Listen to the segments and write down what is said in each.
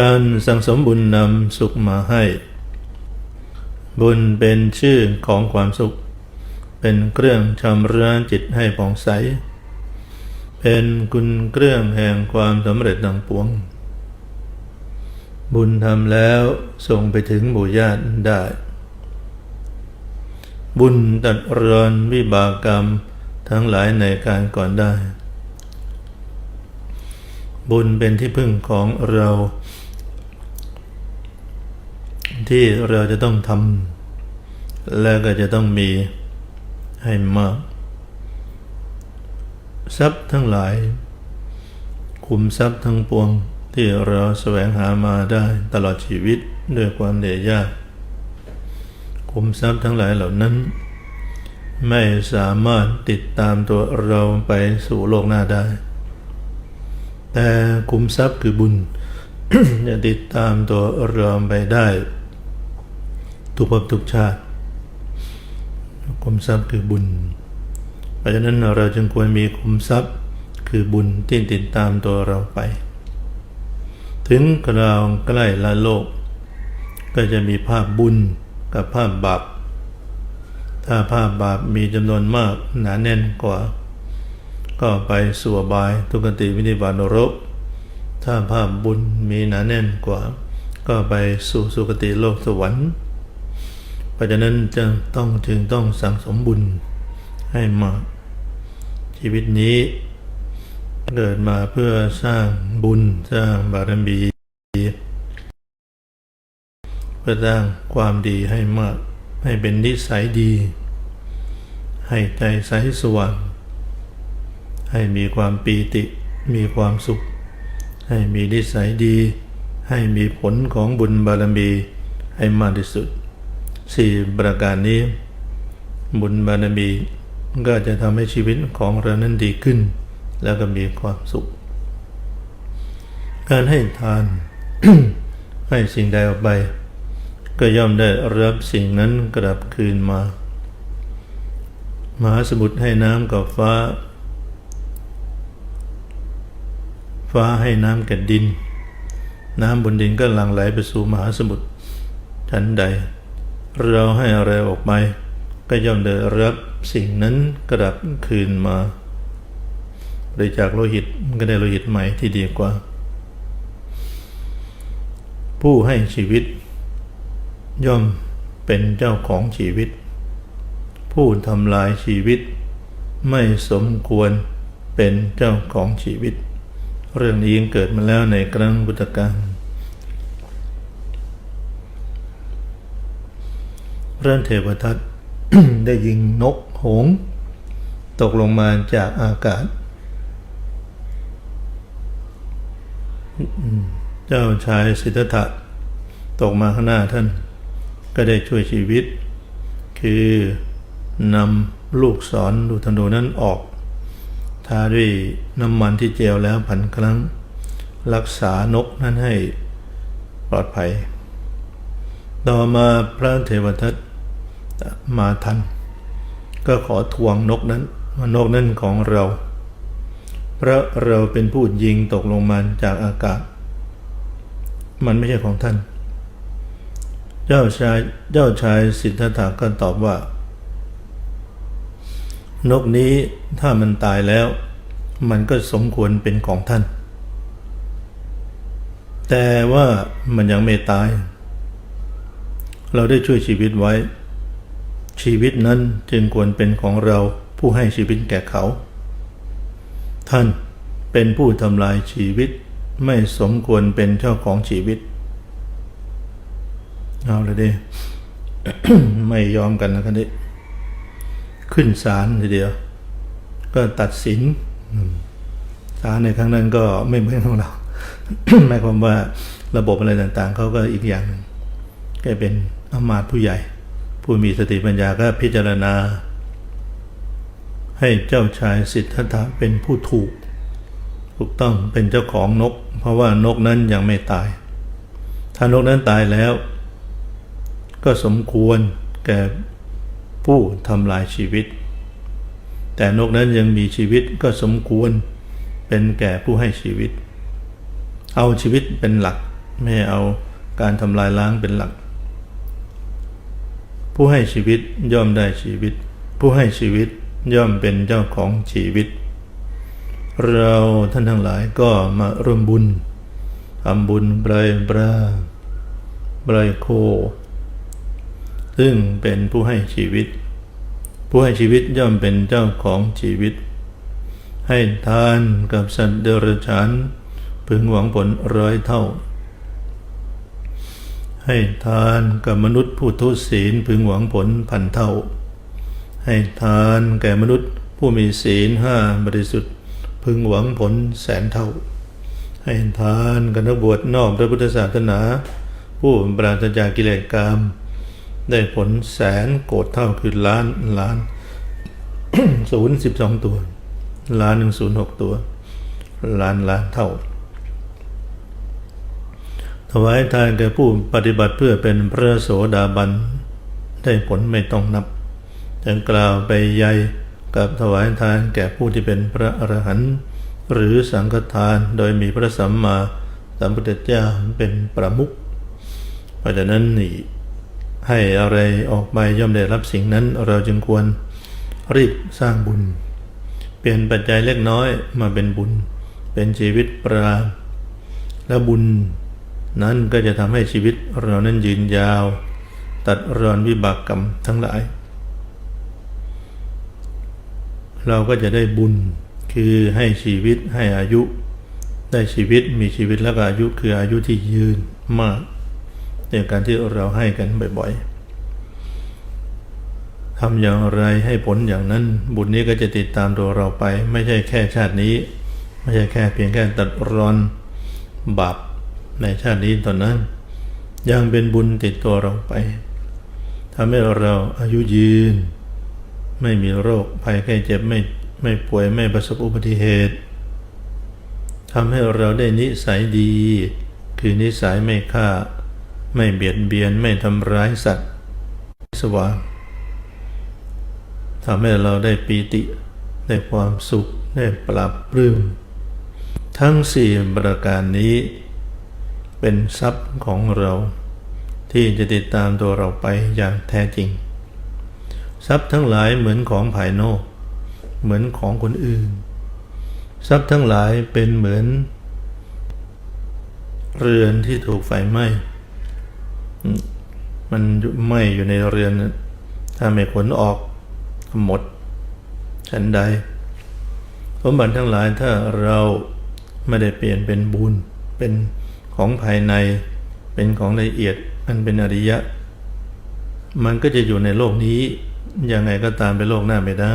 การสังสมบุญนำสุขมาให้ บุญเป็นชื่อของความสุข เป็นเครื่องชำระจิตให้ผ่องใส เป็นคุณเครื่องแห่งความสำเร็จดังปวง บุญทำแล้วส่งไปถึงหมู่ญาติได้ บุญตัดรอนวิบากกรรมทั้งหลายในการก่อนได้ บุญเป็นที่พึ่งของเรา ที่เราจะต้องทำและก็จะต้องมีให้มาก ทรัพย์ทั้งหลาย คุมทรัพย์ทั้งปวงที่เราแสวงหามาได้ตลอดชีวิตด้วยความเหนื่อยยากคุมทรัพย์ทั้งหลายเหล่านั้น ไม่สามารถติดตามตัวเราไปสู่โลกหน้าได้ แต่คุมทรัพย์คือบุญจะติดตามตัวเราไปได้ ทุกภพทุกชาติคุมทรัพย์คือบุญ เพราะฉะนั้นเราจึงควรมีคุมทรัพย์คือบุญที่ติดตามตัวเราไป ถึงคราวใกล้ละโลก ก็จะมีภาพบุญกับภาพบาปถ้าภาพบาปมีจำนวนมากหนาแน่นกว่า ก็ไปสู่บายทุกติวินิบาตนรก ถ้าภาพบุญมีหนาแน่นกว่า ก็ไปสู่สุคติโลกสวรรค์ ราะฉะนั้นจะต้องจึงต้องสั่งสมบุญให้มากชีวิตนี้ เกิดมาเพื่อสร้างบุญสร้างบารมีเพื่อสร้างความดีให้มาก ให้เป็นนิสัยดี ให้ใจใสสว่างให้มีความปีติมีความสุข ให้มีนิสัยดี ให้มีผลของบุญบารมีให้มากที่สุด สี่ประการนี้ บุญบารมีก็จะทำให้ชีวิตของเรานั้นดีขึ้น แล้วก็มีความสุข การให้ทาน ให้สิ่งใดออกไป ก็ย่อมได้รับสิ่งนั้นกลับคืนมา มหาสมุทรให้น้ำกับฟ้า ฟ้าให้น้ำแก่ดิน น้ำบนดินก็หลั่งไหลไปสู่มหาสมุทรชั้นใด เราให้อะไรออกไป ก็ย่อมได้รับสิ่งนั้นกลับคืนมาบริจาคโลหิตก็ได้โลหิตใหม่ที่ดีกว่า ผู้ให้ชีวิต ย่อมเป็นเจ้าของชีวิต ผู้ทำลายชีวิต ไม่สมควรเป็นเจ้าของชีวิต เรื่องนี้ยังเกิดมาแล้วในครั้งพุทธกาล พระเทวทัตได้ยิงนกหงส์ตกลงมาจากอากาศ เจ้าชายสิทธัตถะตกมาข้างหน้าท่าน ก็ได้ช่วยชีวิต คือนำลูกศรดูธนูนั้นออก ทาด้วยน้ำมันที่เจลแล้วพันครั้ง รักษานกนั้นให้ปลอดภัย ต่อมาพระเทวทัต มาทัน ก็ขอทวงนกนั้นว่านกนั้นของเรา เพราะเราเป็นผู้ยิงตกลงมาจากอากาศ มันไม่ใช่ของท่าน เจ้าชายเจ้าชายสิทธัตถะก็ตอบว่า นกนี้ถ้ามันตายแล้ว มันก็สมควรเป็นของท่าน แต่ว่ามันยังไม่ตาย เราได้ช่วยชีวิตไว้ ชีวิตนั้นจึงควรเป็นของเราผู้ให้ชีวิตแก่เขา ท่านเป็นผู้ทำลายชีวิตไม่สมควรเป็นเจ้าของชีวิต เอาเลยดิไม่ยอมกันนะครับนี่ขึ้นศาลทีเดียว ก็ตัดสินศาลในครั้งนั้นก็ไม่เหมือนของเราหมายความว่าระบบอะไรต่างๆเขาก็อีกอย่างหนึ่งแกเป็นอมาตย์ผู้ใหญ่ ผู้มีสติปัญญาก็พิจารณา ให้เจ้าชายสิทธัตถะเป็นผู้ถูก ถูกต้องเป็นเจ้าของนก เพราะว่านกนั้นยังไม่ตาย ถ้านกนั้นตายแล้ว ก็สมควรแก่ผู้ทำลายชีวิต แต่นกนั้นยังมีชีวิตก็สมควรเป็นแก่ผู้ให้ชีวิต เอาชีวิตเป็นหลัก ไม่เอาการทำลายล้างเป็นหลัก ผู้ให้ชีวิตย่อมได้ชีวิต ผู้ให้ชีวิตย่อมเป็นเจ้าของชีวิต เราท่านทั้งหลายก็มาร่วมบุญทำบุญไบรบราไบรโค ซึ่งเป็นผู้ให้ชีวิต ผู้ให้ชีวิตย่อมเป็นเจ้าของชีวิต ให้ทานกับสัตว์เดรัจฉานพึงหวังผลร้อยเท่า ให้ทานกับมนุษย์ผู้ทุศีลพึงหวังผลพันเท่า ให้ทานแก่มนุษย์ผู้มีศีลห้าบริสุทธิ์ พึงหวังผลแสนเท่า ให้ทานกับนักบวชนอกพระพุทธศาสนา ผู้ปราศจากกิเลสกรรม ได้ผลแสนโกดเท่าคือล้านล้านศูนย์สิบสองตัว ล้านหนึ่งศูนย์หกตัว ล้านล้านเท่า ถวายทานแก่ผู้ปฏิบัติเพื่อเป็นพระโสดาบัน ได้ผลไม่ต้องนับจะกล่าวไปใหญ่กับถวายทานแก่ผู้ที่เป็นพระอรหันต์หรือสังฆทานโดยมีพระสัมมาสัมพุทธเจ้าเป็นประมุขเพราะฉะนั้นนี่ให้อะไรออกไปย่อมได้รับสิ่งนั้นเราจึงควรรีบสร้างบุญ เปลี่ยนปัจจัยเล็กน้อยมาเป็นบุญ เป็นชีวิตปราและบุญ นั้นก็จะทำให้ชีวิตเรานั้นยืนยาว ตัดรอนวิบากกรรมทั้งหลาย เราก็จะได้บุญคือให้ชีวิตให้อายุ ได้ชีวิตมีชีวิตแล้วก็อายุคืออายุที่ยืนมากในการที่เราให้กันบ่อยๆทำอย่างไรให้ผลอย่างนั้น บุญนี้ก็จะติดตามตัวเราไป ไม่ใช่แค่ชาตินี้ ไม่ใช่แค่เพียงแค่ตัดรอนบาป ในชาตินี้ตอนนั้น ยังเป็นบุญติดตัวเราไปทำให้เราอายุยืน ไม่มีโรคภัยไข้เจ็บไม่ไม่ป่วยไม่ประสบอุบัติเหตุทำให้เราได้นิสัยดี คือนิสัยไม่ฆ่า ไม่เบียดเบียนไม่ทำร้ายสัตว์ สว่างทำให้เราได้ปีติ ได้ความสุข ได้ปรับปลื้มทั้งสี่ประการนี้ เป็นทรัพย์ของเรา ที่จะติดตามตัวเราไปอย่างแท้จริง ทรัพย์ทั้งหลายเหมือนของภายนอก เหมือนของคนอื่น ทรัพย์ทั้งหลายเป็นเหมือน เรือนที่ถูกไฟไหม้มันไหม้อยู่ในเรือน ถ้าไม่ขนออกหมดฉันใดสมบัติทั้งหลายถ้าเราไม่ได้เปลี่ยนเป็นบุญเป็น ของภายในเป็นของละเอียดอันเป็นอริยะ มันก็จะอยู่ในโลกนี้ยังไงก็ตามไปโลกหน้าไม่ได้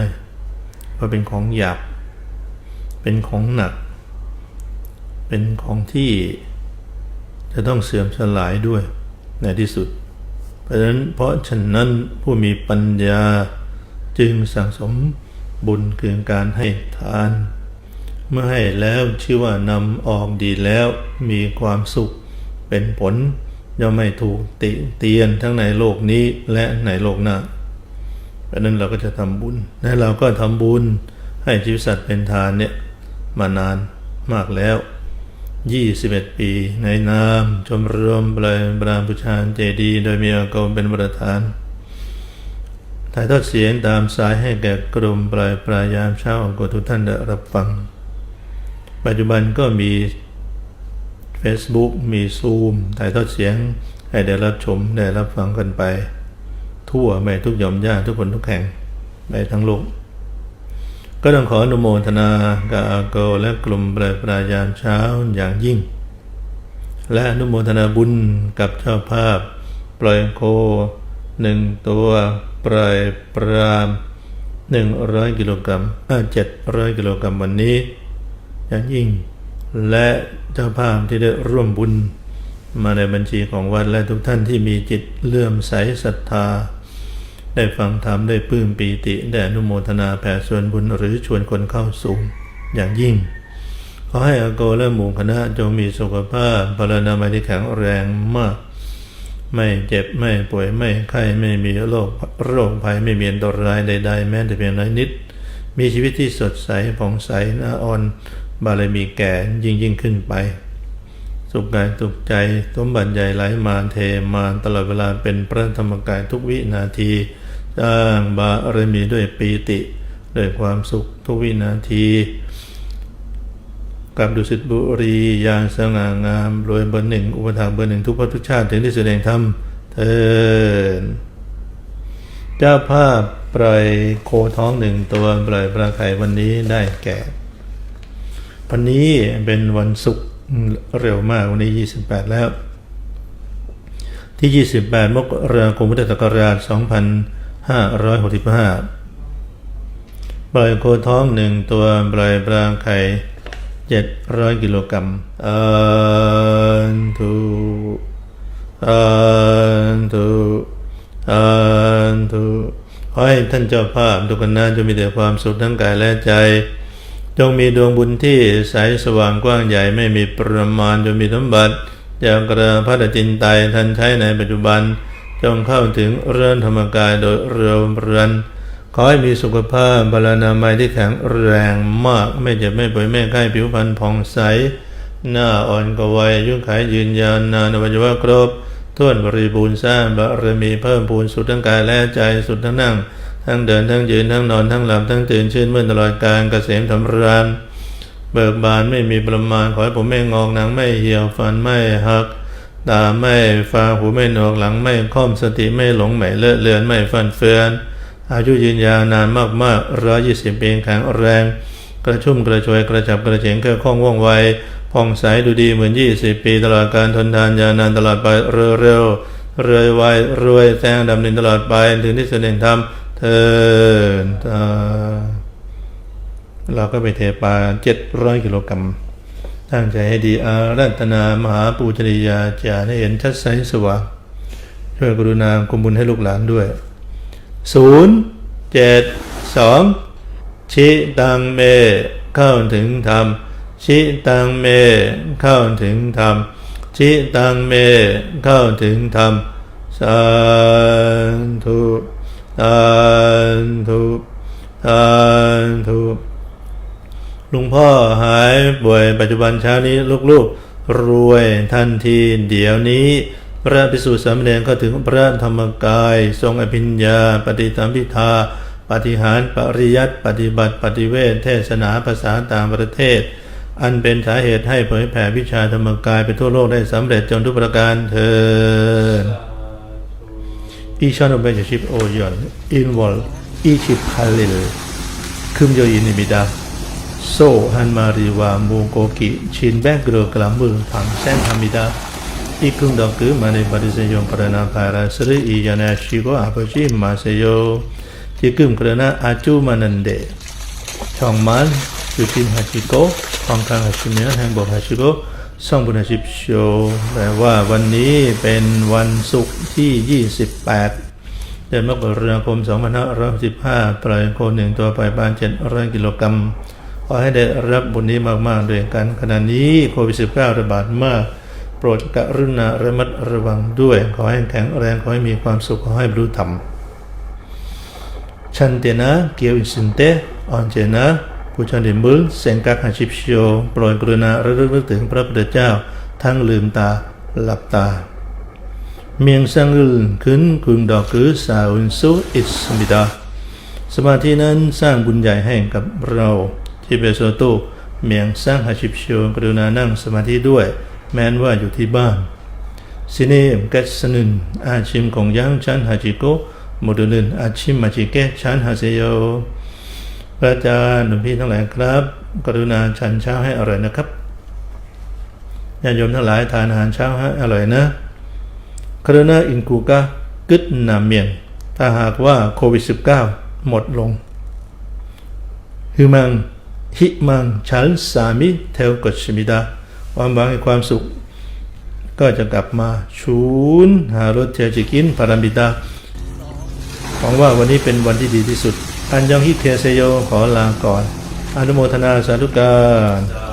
เพราะเป็นของหยาบเป็นของหนัก เป็นของที่จะต้องเสื่อมสลายด้วยในที่สุด เพราะฉะนั้นเพราะฉะนั้นผู้มีปัญญาจึงสั่งสมบุญคือการให้ทาน เมื่อให้แล้วชื่อว่านำออกดีแล้วมีความสุขเป็นผลย่อมไม่ถูกติเตียนทั้งในโลกนี้และในโลกหน้าเพราะนั้นเราก็จะทำบุญและเราก็ทำบุญให้ชีวิตสัตว์เป็นทานเนี่ยมานานมากแล้ว 21 ปีในนามชมรมบรายบรามพุชานเจดี โดยมีอากรเป็นประธานถ่ายทอดเสียงตามสายให้แก่กลุ่มปลายปลายยามเช้าก็ทุกท่านได้รับฟัง ปัจจุบันก็มี Facebook มีซูมถ่ายทอดเสียงให้ได้รับชม ได้รับฟังกันไป ทั่วไปทุกย่อมย่าทุกคนทุกแห่งไปทั้งโลก ก็ต้องขออนุโมทนากับอาโกและกลุ่มปลายปลายามเช้าอย่างยิ่ง และอนุโมทนาบุญกับเจ้าภาพ ปล่อยโคหนึ่งตัวปล่อยปรามหนึ่งร้อยกิโลกรัมเจ็ดร้อยกิโลกรัมวันนี้ อย่างยิ่ง และเจ้าภาพที่ได้ร่วมบุญ มาในบัญชีของวัดและทุกท่านที่มีจิตเลื่อมใสศรัทธา ได้ฟังธรรมได้ปลื้มปีติได้อนุโมทนาแผ่ส่วนบุญหรือชวนคนเข้าสูงอย่างยิ่ง ขอให้อโกและหมู่คณะจงมีสุขภาพพลานามัยที่แข็งแรงมาก ไม่เจ็บไม่ป่วยไม่ไข้ไม่มีโรคโรคภัยไม่มีอันตรายใด ๆ แม้แต่เพียงน้อยนิดมีชีวิตที่สดใสผ่องใสน่าอ่อน บารมีแก่ยิ่งยิ่งขึ้นไป สุขกายสุขใจสมบัติใหญ่ไหลมาเทมาตลอดเวลาเป็นพระธรรมกายทุกวินาทีสร้างบารมีด้วยปีติด้วยความสุขทุกวินาทีกับดุสิตบุรียางสง่างามรวยเบอร์หนึ่งอุปถากเบอร์หนึ่งทุกภพทุกชาติถึงที่แสดงธรรมเทินเจ้าภาพปล่อยโคท้องหนึ่งตัวปล่อยปลาไข่วันนี้ได้แก่ วันนี้เป็นวันศุกร์เร็วมากวันนี้ 28 แล้ว ที่ 28 มกราคมพุทธศักราช 2565 ปล่อยโคท้องหนึ่งตัวปล่อยปลาไข่เจ็ดร้อยกิโลกรัมอันทุอันทุอันทุขอให้ท่านเจ้าภาพทุกคนนั้นจะมีแต่ความสุขทั้งกายและใจ จงมีดวงบุญที่ใสสว่างกว้างใหญ่ไม่มีประมาณจงมีสมบัติจากกระพัดจินไตท่านใช้ในปัจจุบัน จงเข้าถึงเรือนธรรมกายโดยเร็วเรือนขอให้มีสุขภาพบาลานามัยที่แข็งแรงมากไม่เจ็บไม่ป่วยไม่ไข้ผิวพรรณผ่องใส หน้าอ่อนกวัยยุ่งขายยืนยานนานวัยวะครบท้วนบริบูรณ์สร้างบารมีเพิ่มพูนสุดทั้งกายและใจสุดทั้งนั่ง ทั้งเดินทั้งยืนทั้งนอนทั้งหลับทั้งตื่นชื่นมื่นตลอดการเกษมทำรานเบิกบานไม่มีประมาณขอให้ผมไม่งอกหนังไม่เหี่ยวฟันไม่หักตาไม่ฟ้าหูไม่หนวกหลังไม่ค่อมสติไม่หลงไม่เลอะเลือนไม่ฟันเฟือน อายุยืนยาวนานมากๆร้อยยี่สิบปีแข็งแรง กระชุ่มกระชวยกระจับกระเฉงเกระคล่องว่องไวผ่องใสดูดีเหมือนยี่สิบปี ตลอดการทนทานยาวนานตลอดไปเร็วเร็วรวยไวรวยแซงดำดินตลอดไปถึงที่สุดแห่งธรรม เทินตาเราก็ไปเทปลาเจ็ดร้อยกิโลกรัมตั้งใจให้ดีอารัตนามหาปูชนียาจารย์ให้เห็นชัดใสสว่างช่วยกรุณาคุมบุญให้ลูกหลานด้วยศูนย์เจ็ดสองชิตังเมเข้าถึงธรรมชิตังเมเข้าถึงธรรมชิตังเมเข้าถึงธรรมสาธุ สาธุสาธุลวงพ่อหายป่วยปัจจุบันเช้านี้ลูกๆ รวยทันทีเดี๋ยวนี้ พระพิสุสามเณรก็ถึงพระธรรมกาย ทรงอภิญญา ปฏิธรรมพิธาปฏิหารปริยัติปฏิบัติปฏิเวทเทศนาภาษาต่างประเทศ อันเป็นสาเหตุให้เผยแผ่วิชาธรรมกายไปทั่วโลกได้สำเร็จจนทุกประการเ 2015년 1월 28일 금요일입니다. 소 한 마리와 무고기 진 100kg을 방생합니다. 이 금덕그 많이 받으세요. 그러나 바이러스를 이겨내시고 아프지 마세요. 지금 그러나 아주 많은데 정말 조심하시고 건강하시면 행복하시고 ส่องบุญชิบโชแปลว่าวันนี้เป็นวันศุกร์ที่ 28 เดือนมกราคม2515ปล่อยโคหนึ่งตัวไปบ้าน700กิโลกรัมขอให้ได้รับบุญนี้มากๆด้วยกัน ขณะนี้โควิด -19 ระบาดมาก โปรดกรุณาระมัดระวังด้วย ขอให้แข็งแรง ขอให้มีความสุข ขอให้บรรลุธรรมชันเตนะเกียวอิสินเตออนเจนะ ผู้ชนดิมบุลเซงกักหาชิปโชโปรดกรุณาระลึกนึกถึงพระพุทธเจ้า ทั้งลืมตาหลับตา เมียงสังอึลขึ้นคุงดอกคือสาวุนสุอิสมิดาสมาธินั้นสร้างบุญใหญ่ให้กับเราที่เบโซโตเมียงสร้างหาชิปโชกรุณานั่งสมาธิด้วย แม้นว่าอยู่ที่บ้านสิเนมกัสนึนอาชิมของยังชันฮาจิโกโมดุนึนอาชิมมาจิเกชันฮาเซโย พระอาจารย์หลวงพี่ทั้งหลายครับ กรุณาฉันเช้าให้อร่อยนะครับญาติโยมทั้งหลายทานอาหารเช้าให้อร่อยนะกรุณาอินกูกะกึดนาเมียนถ้าหากว่าโควิด -19 หมดลงฮือมังหิมังฉันสามิเทวกชมิดาความหวังให้ความสุข ก็จะกลับมาชูนหารถเจจิกินพารามิดาหวังว่าวันนี้เป็นวันที่ดีที่สุด อันยองฮิเทเซโยขอลาก่อนอนุโมทนาสาธุการ